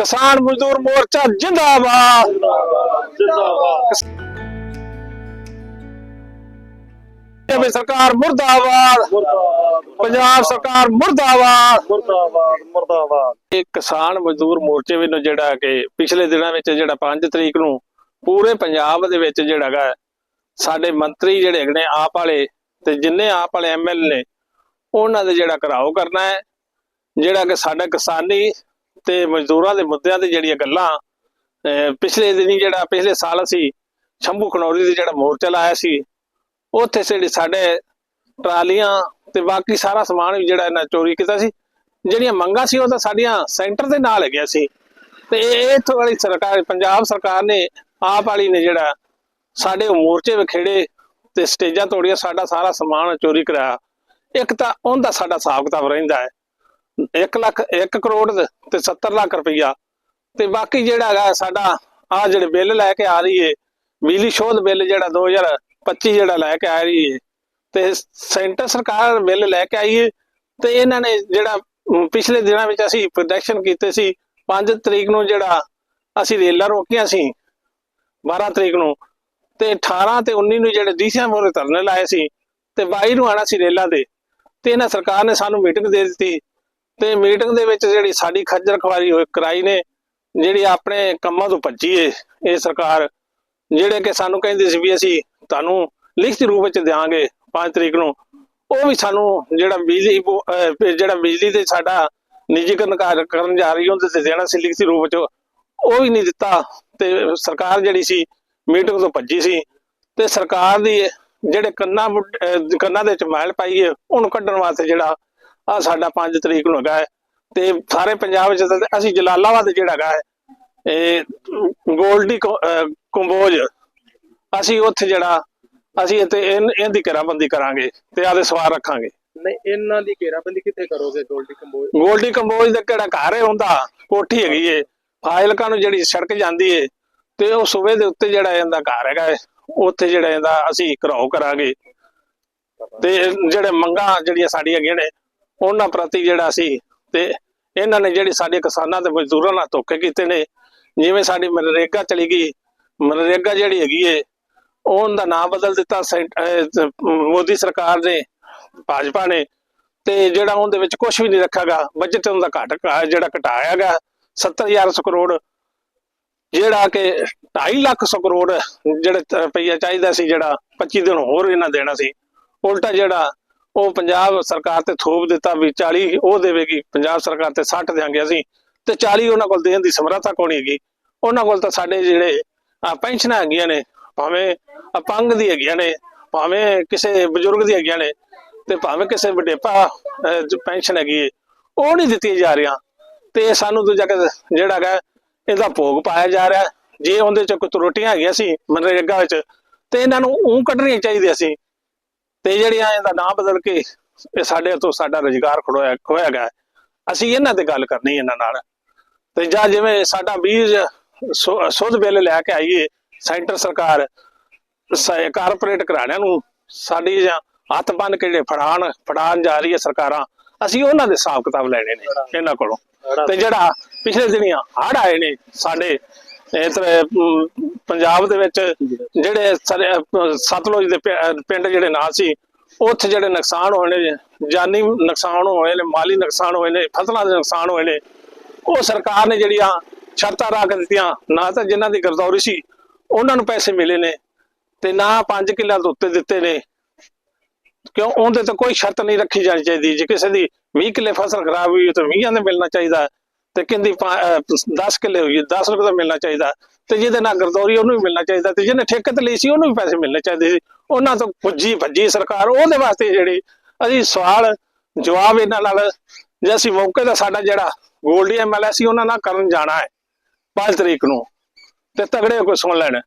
ਕਿਸਾਨ ਮਜ਼ਦੂਰ ਮੋਰਚਾ ਜਿੰਦਾਬਾਦ। ਜਿੰਦਾਬਾਦ ਜਿਵੇਂ ਸਰਕਾਰ ਮੁਰਦਾਬਾਦ। ਪੰਜਾਬ ਸਰਕਾਰ ਮੁਰਦਾਬਾਦ। ਮੁਰਦਾਬਾਦ ਮੁਰਦਾਬਾਦ। ਇਹ ਕਿਸਾਨ ਮਜ਼ਦੂਰ ਮੋਰਚੇ ਵੱਲੋਂ ਜਿਹੜਾ ਕਿ ਪਿਛਲੇ ਦਿਨਾਂ ਵਿੱਚ ਜਿਹੜਾ 5 ਤਰੀਕ ਨੂੰ ਪੂਰੇ ਪੰਜਾਬ ਦੇ ਵਿੱਚ ਜਿਹੜਾ ਹੈਗਾ ਸਾਡੇ ਮੰਤਰੀ ਜਿਹੜੇ ਹੈਗੇ ਨੇ ਆਪ ਵਾਲੇ ਤੇ ਜਿੰਨੇ ਆਪ ਵਾਲੇ ਐਮਐਲ ਨੇ ਉਹਨਾਂ ਦੇ ਜਿਹੜਾ ਘਰਾਓ ਕਰਨਾ ਹੈ ਜਿਹੜਾ ਕਿ ਸਾਡਾ ਕਿਸਾਨੀ ਤੇ ਮਜ਼ਦੂਰਾਂ ਦੇ ਮੁੱਦਿਆਂ ਤੇ ਜਿਹੜੀਆਂ ਗੱਲਾਂ, ਅਹ ਪਿਛਲੇ ਦਿਨੀ ਜਿਹੜਾ, ਪਿਛਲੇ ਸਾਲ ਅਸੀਂ ਸ਼ੰਭੂ ਖਨੌਰੀ ਦੇ ਜਿਹੜਾ ਮੋਰਚਾ ਲਾਇਆ ਸੀ, ਉੱਥੇ ਜਿਹੜੀ ਸਾਡੇ ਟਰਾਲੀਆਂ ਤੇ ਬਾਕੀ ਸਾਰਾ ਸਮਾਨ ਵੀ ਜਿਹੜਾ ਇਹਨਾਂ ਚੋਰੀ ਕੀਤਾ ਸੀ, ਜਿਹੜੀਆਂ ਮੰਗਾਂ ਸੀ ਉਹ ਤਾਂ ਸਾਡੀਆਂ ਸੈਂਟਰ ਦੇ ਨਾਲ ਹੈਗੀਆਂ ਸੀ। ਤੇ ਇਹ ਇੱਥੋਂ ਵਾਲੀ ਸਰਕਾਰ, ਪੰਜਾਬ ਸਰਕਾਰ ਨੇ, ਆਪ ਵਾਲੀ ਨੇ ਜਿਹੜਾ ਸਾਡੇ ਮੋਰਚੇ ਵਿਖੇੜੇ ਤੇ ਸਟੇਜਾਂ ਤੋੜੀਆਂ, ਸਾਡਾ ਸਾਰਾ ਸਮਾਨ ਚੋਰੀ ਕਰਾਇਆ। ਇੱਕ ਤਾਂ ਉਹਦਾ ਸਾਡਾ ਹਿਸਾਬ ਕਿਤਾਬ ਰਹਿੰਦਾ ਹੈ। 1 ਲੱਖ 1 ਕਰੋੜ ਤੇ 70 ਲੱਖ ਰੁਪਈਆ। ਤੇ ਬਾਕੀ ਜਿਹੜਾ ਹੈਗਾ ਸਾਡਾ, ਆ ਜਿਹੜੇ ਬਿੱਲ ਲੈ ਕੇ ਆ ਰਹੀ ਏ, ਬਿਜਲੀ ਸ਼ੋਧ ਬਿੱਲ ਜਿਹੜਾ 2025 ਜਿਹੜਾ ਲੈ ਕੇ ਆ ਰਹੀ ਏ। ਤੇ ਸੈਂਟਰ ਸਰਕਾਰ ਬਿੱਲ ਲੈ ਕੇ ਆਈ ਏ, ਤੇ ਇਹਨਾਂ ਨੇ ਜਿਹੜਾ ਪਿਛਲੇ ਦਿਨਾਂ ਵਿੱਚ ਅਸੀਂ ਪ੍ਰੋਡਕਸ਼ਨ ਕੀਤੇ ਸੀ 5 ਤਰੀਕ ਨੂੰ ਜਿਹੜਾ ਅਸੀਂ ਰੇਲਾਂ ਰੋਕੀਆਂ ਸੀ 12 ਤਰੀਕ ਨੂੰ, ਤੇ 18 ਤੇ 19 ਨੂੰ ਜਿਹੜੇ ਡੀਸੀਆਂ ਮੋਰੇ ਧਰਨੇ ਲਾਏ ਸੀ, ਤੇ 22 ਨੂੰ ਆਣਾ ਸੀ ਰੇਲਾਂ ਦੇ। ਤੇ ਇਹਨਾਂ ਸਰਕਾਰ ਨੇ ਸਾਨੂੰ ਮੀਟਿੰਗ ਦੇ ਦਿੱਤੀ ਤੇ ਮੀਟਿੰਗ ਦੇ ਵਿੱਚ ਜਿਹੜੀ ਸਾਡੀ ਖੱਜਰ ਖਵਾਰੀ ਹੋਈ, ਕਰਾਈ ਨੇ, ਜਿਹੜੀ ਆਪਣੇ ਕੰਮਾਂ ਤੋਂ ਭੱਜੀ ਏ, ਇਹ ਸਰਕਾਰ, ਜਿਹੜੇ ਕਿ ਸਾਨੂੰ ਕਹਿੰਦੀ ਸੀ ਵੀ ਅਸੀਂ ਤੁਹਾਨੂੰ ਲਿਖਤੀ ਰੂਪ ਵਿੱਚ ਦੇਵਾਂਗੇ 5 ਤਰੀਕ ਨੂੰ, ਉਹ ਵੀ ਸਾਨੂੰ ਜਿਹੜਾ ਬਿਜਲੀ ਬੋ- ਜਿਹੜਾ ਬਿਜਲੀ ਤੇ ਸਾਡਾ ਨਿੱਜੀਕਰਨ ਕਰਨ ਜਾ ਰਹੀ, ਉਹਦੇ ਤੇ ਦੇਣਾ ਸੀ ਲਿਖਤੀ ਰੂਪ ਵਿੱਚ, ਉਹ ਵੀ ਨਹੀਂ ਦਿੱਤਾ, ਤੇ ਸਰਕਾਰ ਜਿਹੜੀ ਸੀ, ਮੀਟਿੰਗ ਤੋਂ ਭੱਜੀ ਸੀ, ਤੇ ਸਰਕਾਰ ਦੀ ਜਿਹੜੇ ਕੰਨਾਂ ਕੰਨਾਂ ਦੇ ਵਿੱਚ ਮੈਲ ਪਾਈ ਹੈ ਉਹਨੂੰ ਕੱਢਣ ਵਾਸਤੇ ਜਿਹੜਾ ਆ ਸਾਡਾ 5 ਤਰੀਕ ਨੂੰ ਹੈਗਾ ਹੈ। ਤੇ ਸਾਰੇ ਪੰਜਾਬ ਵਿੱਚ ਅਸੀਂ ਜਲਾਲਾਬਾਦ ਜਿਹੜਾ ਹੈਗਾ ਹੈ ਇਹ ਗੋਲਡੀ ਕੰਬੋਜ ਅਸੀਂ ਉੱਥੇ ਜਿਹੜਾ ਅਸੀਂ ਇੱਥੇ ਇਹਦੀ ਘੇਰਾਬੰਦੀ ਕਰਾਂਗੇ ਤੇ ਆਦੇ ਸਵਾਰ ਰੱਖਾਂਗੇ। ਨਹੀਂ ਇਹਨਾਂ ਦੀ ਘੇਰਾਬੰਦੀ ਕਿੱਥੇ ਕਰੋਗੇ ਗੋਲਡੀ ਕੰਬੋਜ? ਗੋਲਡੀ ਕੰਬੋਜ ਦਾ ਕਿਹੜਾ ਘਰ ਹੈ ਹੁੰਦਾ ਕੋਠੀ ਹੈਗੀ ਏ। ਫਾਜ਼ਿਲਕਾ ਨੂੰ ਜਿਹੜੀ ਸੜਕ ਜਾਂਦੀ ਏ ਤੇ ਉਹ ਸੂਬੇ ਦੇ ਉੱਤੇ ਜਿਹੜਾ ਇਹਦਾ ਘਰ ਹੈਗਾ ਉੱਥੇ ਜਿਹੜਾ ਇਹਦਾ ਅਸੀਂ ਘਰਾਓ ਕਰਾਂਗੇ। ਤੇ ਜਿਹੜੇ ਮੰਗਾਂ ਜਿਹੜੀਆਂ ਸਾਡੀਆਂ ਹੈਗੀਆਂ ਨੇ ਉਹਨਾਂ ਪ੍ਰਤੀ ਜਿਹੜਾ ਸੀ ਤੇ ਇਹਨਾਂ ਨੇ ਜਿਹੜੀ ਸਾਡੇ ਕਿਸਾਨਾਂ ਤੇ ਮਜ਼ਦੂਰਾਂ ਨਾਲ ਧੋਖੇ ਕੀਤੇ ਨੇ, ਜਿਵੇਂ ਸਾਡੀ ਮਨਰੇਗਾ ਚਲੀ ਗਈ, ਮਨਰੇਗਾ ਜਿਹੜੀ ਹੈਗੀ ਏ ਉਹਦਾ ਨਾਮ ਬਦਲ ਦਿੱਤਾ ਮੋਦੀ ਸਰਕਾਰ ਨੇ, ਭਾਜਪਾ ਨੇ, ਤੇ ਜਿਹੜਾ ਉਹਦੇ ਵਿੱਚ ਕੁਝ ਵੀ ਨਹੀਂ ਰੱਖਾਗਾ ਬਜਟ ਉਹਦਾ ਘਟ ਜਿਹੜਾ ਘਟਾਇਆ ਗਿਆ 70000 ਕਰੋੜ ਜਿਹੜਾ ਕਿ 2.5 ਲੱਖ ਸੌ ਕਰੋੜ ਜਿਹੜਾ ਰੁਪਈਆ ਚਾਹੀਦਾ ਸੀ, ਜਿਹੜਾ 25 ਦਿਨ ਹੋਰ ਇਹਨਾਂ ਦੇਣਾ ਸੀ, ਉਲਟਾ ਜਿਹੜਾ ਉਹ ਪੰਜਾਬ ਸਰਕਾਰ ਤੇ ਥੋਪ ਦਿੱਤਾ ਵੀ 40 ਉਹ ਦੇਵੇਗੀ ਪੰਜਾਬ ਸਰਕਾਰ ਤੇ 60 ਦਿਆਂਗੇ ਅਸੀਂ ਤੇ 40 ਉਹਨਾਂ ਕੋਲ ਦੇਣ ਦੀ ਸਮਰੱਥਾ ਕੋਣੀ ਹੈਗੀ? ਉਹਨਾਂ ਕੋਲ ਤਾਂ ਸਾਡੇ ਜਿਹੜੇ ਪੈਨਸ਼ਨਾਂ ਹੈਗੀਆਂ ਨੇ ਭਾਵੇਂ ਅਪੰਗ ਦੀ ਹੈਗੀਆਂ ਨੇ ਭਾਵੇਂ ਕਿਸੇ ਬਜ਼ੁਰਗ ਦੀ ਹੈਗੀਆਂ ਨੇ ਤੇ ਭਾਵੇਂ ਕਿਸੇ ਵਡੇਪਾ ਅਹ, ਪੈਨਸ਼ਨ ਹੈਗੀ ਏ ਉਹ ਨਹੀਂ ਦਿੱਤੀ ਜਾ ਰਹੀਆਂ। ਤੇ ਸਾਨੂੰ ਦੂਜਾ ਜਿਹੜਾ ਹੈਗਾ ਇਹਦਾ ਭੋਗ ਪਾਇਆ ਜਾ ਰਿਹਾ। ਜੇ ਉਹਦੇ ਚ ਕੋਈ ਤਰੁੱਟੀਆਂ ਹੈਗੀਆਂ ਸੀ ਮਨਰੇਗਾ ਵਿੱਚ ਤੇ ਇਹਨਾਂ ਨੂੰ ਉਹ ਕੱਢਣੀਆਂ ਚਾਹੀਦੀਆਂ ਸੀ। ਤੇ ਜਿਹੜੀਆਂ ਇਹਦਾ ਨਾਮ ਬਦਲ ਕੇ ਇਹ ਸਾਡੇ ਤੋਂ ਸਾਡਾ ਰੁਜ਼ਗਾਰ ਖੜੋਇਆ ਖੋਇਆ ਗਿਆ। ਅਸੀਂ ਇਹਨਾਂ ਤੇ ਗੱਲ ਕਰਨੀ ਇਹਨਾਂ ਨਾਲ ਤੇ ਜਾਂ ਜਿਵੇਂ ਸਾਡਾ ਬੀਜ ਸੁੱਧ ਬਿੱਲ ਲੈ ਕੇ ਆਈਏ ਸੈਂਟਰ ਸਰਕਾਰ ਕਾਰਪੋਰੇਟ ਘਰਾਣਿਆਂ ਨੂੰ ਸਾਡੀ ਜਾਂ ਹੱਥ ਬੰਨ ਕੇ ਜਿਹੜੇ ਫੜਾਣ ਫੜਾਣ ਜਾ ਰਹੀ ਹੈ ਸਰਕਾਰਾਂ ਅਸੀਂ ਉਹਨਾਂ ਦੇ ਹਿਸਾਬ ਕਿਤਾਬ ਲੈਣੇ ਨੇ ਇਹਨਾਂ ਕੋਲੋਂ ਤੇ ਜਿਹੜਾ ਪਿਛਲੇ ਦਿਨੀਆਂ ਹੜ ਆਏ ਨੇ ਸਾਡੇ ਇਧਰ ਪੰਜਾਬ ਦੇ ਵਿੱਚ ਜਿਹੜੇ ਸਤਲੁਜ ਦੇ ਪਿੰਡ ਜਿਹੜੇ ਨਾਲ ਸੀ, ਉੱਥੇ ਜਿਹੜੇ ਨੁਕਸਾਨ ਹੋਏ ਨੇ, ਜਾਨੀ ਨੁਕਸਾਨ ਹੋਏ ਨੇ, ਮਾਲੀ ਨੁਕਸਾਨ ਹੋਏ ਨੇ, ਫਸਲਾਂ ਦੇ ਨੁਕਸਾਨ ਹੋਏ ਨੇ, ਉਹ ਸਰਕਾਰ ਨੇ ਜਿਹੜੀਆਂ ਸ਼ਰਤਾਂ ਰੱਖ ਦਿੱਤੀਆਂ, ਨਾ ਤਾਂ ਜਿਨ੍ਹਾਂ ਦੀ ਗਰਦੌਰੀ ਸੀ, ਉਹਨਾਂ ਨੂੰ ਪੈਸੇ ਮਿਲੇ ਨੇ ਤੇ ਨਾ 5 ਕਿੱਲਾ ਤੋਂ ਉੱਤੇ ਦਿੱਤੇ ਨੇ। ਕਿਉਂ? ਉਹਦੇ ਤੇ ਕੋਈ ਸ਼ਰਤ ਨਹੀਂ ਰੱਖੀ ਜਾਣੀ ਚਾਹੀਦੀ। ਜੇ ਕਿਸੇ ਦੀ 20 ਕਿੱਲੇ ਫਸਲ ਖਰਾਬ ਹੋਈ ਹੈ ਤਾਂ 20 ਦੇ ਮਿਲਣਾ ਚਾਹੀਦਾ। ਤੇ ਕਹਿੰਦੀ 10 ਕਿੱਲੇ ਹੋਈ 10 ਰੁਪਏ ਦਾ ਮਿਲਣਾ ਚਾਹੀਦਾ। ਤੇ ਜਿਹਦੇ ਨਾਲ ਗਰਦੌਰੀ ਉਹਨੂੰ ਵੀ ਮਿਲਣਾ ਚਾਹੀਦਾ ਤੇ ਜਿਹਨੇ ਠੇਕੇ ਤੇ ਲਈ ਸੀ, ਉਹਨੂੰ ਵੀ ਪੈਸੇ ਮਿਲਣੇ ਚਾਹੀਦੇ ਸੀ। ਉਹਨਾਂ ਤੋਂ ਪੁੱਜੀ ਭੱਜੀ ਸਰਕਾਰ, ਉਹਦੇ ਵਾਸਤੇ ਜਿਹੜੀ ਅਸੀਂ ਸਵਾਲ ਜਵਾਬ ਇਹਨਾਂ ਨਾਲ ਜੇ ਅਸੀਂ ਮੌਕੇ ਦਾ ਸਾਡਾ ਜਿਹੜਾ ਗੋਲਡੀ ਐਮਐਲਏ ਸੀ, ਉਹਨਾਂ ਨਾਲ ਕਰਨ ਜਾਣਾ ਹੈ 5 ਤਰੀਕ ਨੂੰ। ਤੇ ਤਗੜੇ ਹੋ ਕੇ ਸੁਣ ਲੈਣ।